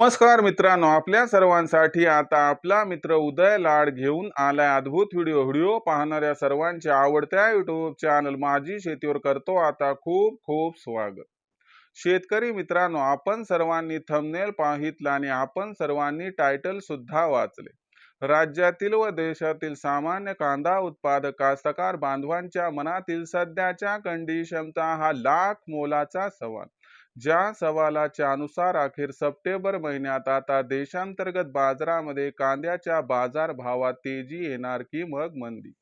नमस्कार मित्रांनो आपल्या सर्वांसाठी आता आपला मित्र उदय लाड घेऊन आलाय अद्भुत व्हिडिओ. व्हिडिओ पाहणाऱ्या सर्वांच्या आवडत्या युट्यूब चॅनल माझी शेतीवर करतो आता खूप खूप स्वागत. शेतकरी मित्रांनो आपण सर्वांनी थंबनेल पाहितला आणि आपण सर्वांनी टायटल सुद्धा वाचले. राज्यातील व देशातील सामान्य कांदा उत्पादक कास्तकार बांधवांच्या मनातील सध्याच्या कंडिशनचा हा लाख मोलाचा सवाल. ज्या सवालाच्या अनुसार अखेर सप्टेंबर महिन्यात आता देशांतर्गत बाजारामध्ये कांद्याच्या बाजार भावात तेजी येणार की मग मंदी?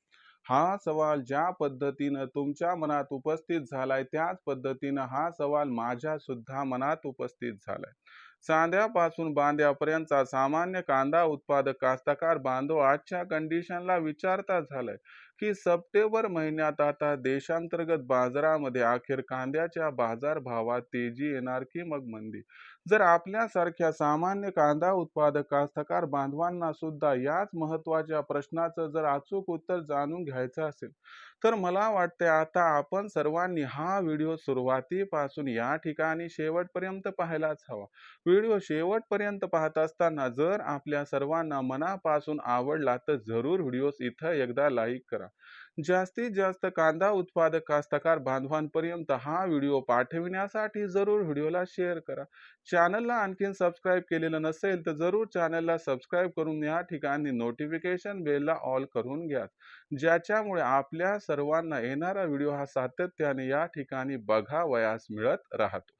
हा सवाल ज्या पद्धतीनं तुमच्या मनात उपस्थित झालाय त्याच पद्धतीनं हा सवाल माझ्या सुद्धा मनात उपस्थित झालाय. चांद्यापासून बांध्यापर्यंतचा सामान्य कांदा उत्पादक कास्तकार बांधव आजच्या कंडिशनला विचारता झालाय. की सप्टेंबर महिन्यात आता देशांतर्गत बाजारामध्ये अखेर कांद्याच्या बाजार भावात तेजी येणार की मग मंदी? जर आपल्यासारख्या सामान्य कांदा उत्पादक कास्तकार बांधवांना सुद्धा याच महत्त्वाच्या प्रश्नाचं जर अचूक उत्तर जाणून घ्यायचं असेल तर मला वाटते आता आपण सर्वांनी हा व्हिडिओ सुरुवातीपासून या ठिकाणी शेवटपर्यंत पाहायलाच हवा. व्हिडिओ शेवटपर्यंत पाहत असताना जर आपल्या सर्वांना मनापासून आवडला तर जरूर व्हिडिओस इथं एकदा लाईक करा. जास्तीत जास्त कांदा उत्पादक कास्तकार बांधवांपर्यंत हा व्हिडिओ पाठविण्यासाठी जरूर व्हिडिओला शेअर करा. चॅनलला आणखीन सबस्क्राईब केलेलं नसेल तर जरूर चॅनलला सबस्क्राईब करून या ठिकाणी नोटिफिकेशन बेलला ऑल करून घ्या. ज्याच्यामुळे आपल्या सर्वांना येणारा व्हिडिओ हा सातत्याने या ठिकाणी बघावयास मिळत राहतो.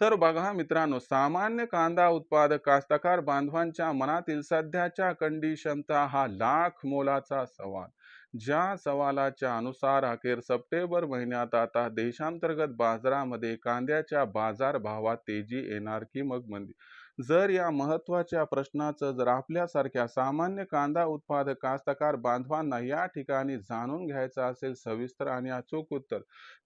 तर बघा मित्रांनो सामान्य कांदा उत्पादक कास्तकार बांधवांच्या मनातील सध्याच्या कंडिशनचा हा लाख मोलाचा सवाल. ज्या सवालाच्या अनुसार अखेर सप्टेंबर महिन्यात आता देशांतर्गत बाजारामध्ये कांद्याच्या बाजार भावात तेजी येणार की मग मंदी? जर या महत्त्वाच्या प्रश्नाचं जर आपल्यासारख्या सामान्य कांदा उत्पादक कास्तकार बांधवांना या ठिकाणी जाणून घ्यायचं असेल सविस्तर आणि अचूक उत्तर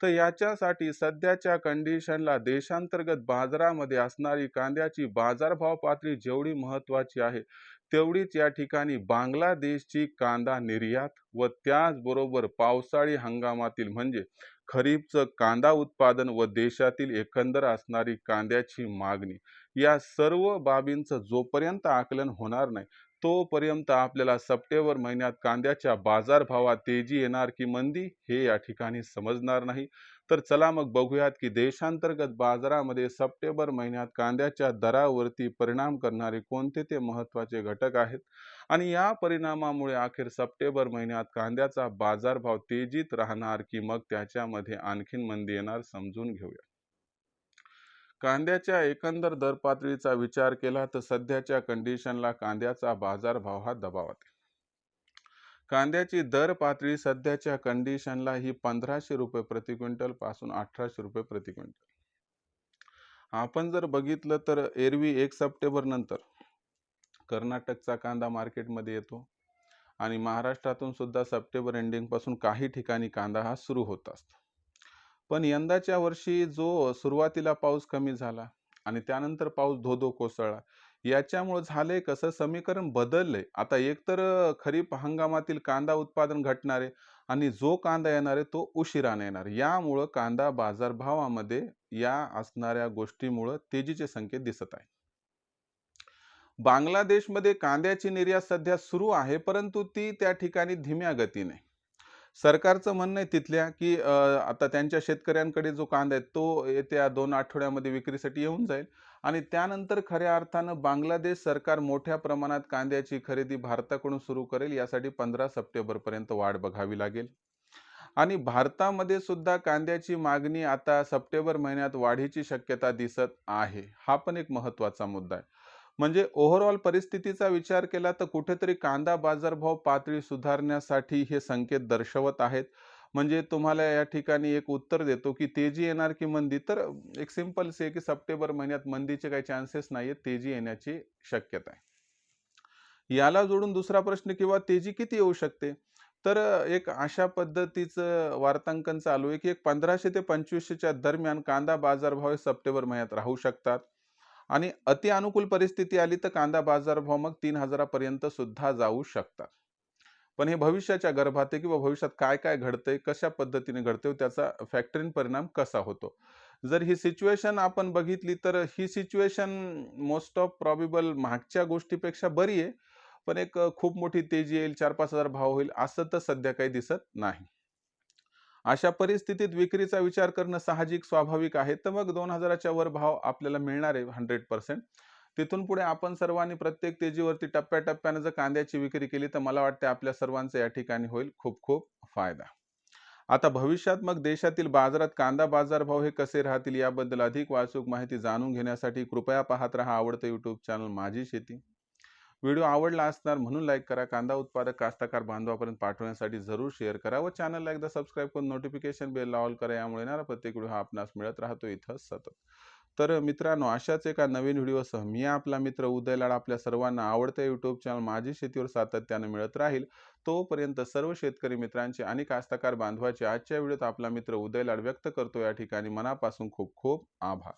तर याच्यासाठी सध्याच्या कंडिशनला देशांतर्गत बाजारामध्ये असणारी कांद्याची बाजारभाव पातळी जेवढी महत्वाची आहे तेवढीच या ठिकाणी बांगलादेशची कांदा निर्यात व त्याचबरोबर पावसाळी हंगामातील म्हणजे खरीपचं कांदा उत्पादन व देशातील एकंदर असणारी कांद्याची मागणी या सर्व बाबींचं जोपर्यंत आकलन होणार नाही तोपर्यंत आपल्याला सप्टेंबर महिन्यात कांद्याच्या बाजारभावात तेजी येणार की मंदी हे या ठिकाणी समजणार नाही. तर चला मग बघूयात की देशांतर्गत बाजारामध्ये सप्टेंबर महिन्यात कांद्याच्या दरावरती परिणाम करणारे कोणते ते महत्त्वाचे घटक आहेत? आणि या परिणामामुळे अखेर सप्टेंबर महिन्यात कांद्याचा बाजारभाव तेजीत राहणार की मग त्याच्यामध्ये आणखीन मंदी येणार समजून घेऊया. कांद्याच्या एकंदर दर पातळीचा विचार केला तर सध्याच्या कंडिशनला कांद्याचा बाजारभाव हा दबावात आहे. कांद्याची दर पातळी सध्याच्या कंडिशनला ही पंधराशे रुपये प्रति क्विंटलपासून अठराशे रुपये प्रति क्विंटल. आपण जर बघितलं तर एरवी एक सप्टेंबर नंतर कर्नाटकचा कांदा मार्केटमध्ये येतो आणि महाराष्ट्रातून सुद्धा सप्टेंबर एंडिंगपासून काही ठिकाणी कांदा हा सुरू होत असतो. पण यंदाच्या वर्षी जो सुरुवातीला पाऊस कमी झाला आणि त्यानंतर पाऊस धोधो कोसळला याच्यामुळे झालंय कसं? समीकरण बदललंय. आता एकतर खरीप हंगामातील कांदा उत्पादन घटणार आहे आणि जो कांदा येणार आहे तो उशिराने येणार यामुळं कांदा बाजारभावामध्ये या असणाऱ्या गोष्टीमुळं तेजीचे संकेत दिसत आहे बांगलादेशमध्ये कांद्याची निर्यात सध्या सुरू आहे परंतु ती त्या ठिकाणी धीम्या गतीने सरकारचं म्हणणं आहे तिथल्या की आता त्यांच्या शेतकऱ्यांकडे जो कांदा आहे तो येत्या दोन आठवड्यामध्ये विक्रीसाठी येऊन जाईल. आणि त्यानंतर खऱ्या अर्थानं बांगलादेश सरकार मोठ्या प्रमाणात कांद्याची खरेदी भारताकडून सुरू करेल यासाठी पंधरा सप्टेंबरपर्यंत वाढ बघावी लागेल. आणि भारतामध्ये सुद्धा कांद्याची मागणी आता सप्टेंबर महिन्यात वाढीची शक्यता दिसत आहे. हा पण एक महत्त्वाचा मुद्दा आहे. म्हणजे ओव्हरऑल परिस्थितीचा विचार केला तर कुठेतरी कांदा बाजारभाव पातळी सुधारण्यासाठी हे संकेत दर्शवत आहेत. म्हणजे तुम्हाला या ठिकाणी एक उत्तर देतो की तेजी येणार की मंदी? तर एक सिंपल से की सप्टेंबर महिन्यात मंदीचे काही चान्सेस नाही आहेत तेजी येण्याची शक्यता आहे. याला जोडून दुसरा प्रश्न किंवा तेजी किती येऊ शकते? तर एक अशा पद्धतीचं वार्तांकन चालू आहे की एक पंधराशे ते पंचवीसशेच्या दरम्यान कांदा बाजारभाव सप्टेंबर महिन्यात राहू शकतात. आणि अति अनुकूल परिस्थिती आली तर कांदा बाजारभाव मग तीन हजारापर्यंत सुद्धा जाऊ शकतात. पण हे भविष्याच्या गर्भात आहे किंवा भविष्यात काय काय घडतंय कशा पद्धतीने घडतंय त्याचा फॅक्टरीन परिणाम कसा होतो? जर ही सिच्युएशन आपण बघितली तर ही सिच्युएशन मोस्ट ऑफ प्रॉबिबल मागच्या गोष्टीपेक्षा बरी आहे. पण एक खूप मोठी तेजी येईल चार पाच हजार भाव होईल असं तर सध्या काही दिसत नाही. अशा परिस्थितीत विक्रीचा विचार करणं साहजिक स्वाभाविक आहे. तर मग दोन हजाराच्या वर भाव आपल्याला मिळणार आहे हंड्रेड पर्सेंट तिथून पुढे आपण सर्वांनी प्रत्येक तेजीवरती टप्प्याटप्प्यानं जर कांद्याची विक्री केली तर मला वाटते आपल्या सर्वांचा या ठिकाणी होईल खूप खूप फायदा. आता भविष्यात मग देशातील बाजारात कांदा बाजारभाव हे कसे राहतील याबद्दल अधिक वाचूक माहिती जाणून घेण्यासाठी कृपया पाहत रहा आवडतं यूट्यूब चॅनल माझी शेती. व्हिडिओ आवडला असणार म्हणून लाईक करा. कांदा उत्पादक कास्तकार बांधवापर्यंत पाठवण्यासाठी जरूर शेअर करा व चॅनलला एकदा सबस्क्राईब करून नोटिफिकेशन बेल ऑल करा. यामुळे येणारा प्रत्येक व्हिडिओ हा आपणास मिळत राहतो इथं सतत. तर मित्रांनो अशाच एका नवीन व्हिडिओसह मी आपला मित्र उदय लाड आपल्या सर्वांना आवडत्या यूट्यूब चॅनल माझी शेतीवर सातत्यानं मिळत राहील. तोपर्यंत सर्व शेतकरी मित्रांचे आणि कास्तकार बांधवाचे आजच्या व्हिडिओत आपला मित्र उदय लाड व्यक्त करतो. या ठिकाणी मनापासून खूप खूप आभार.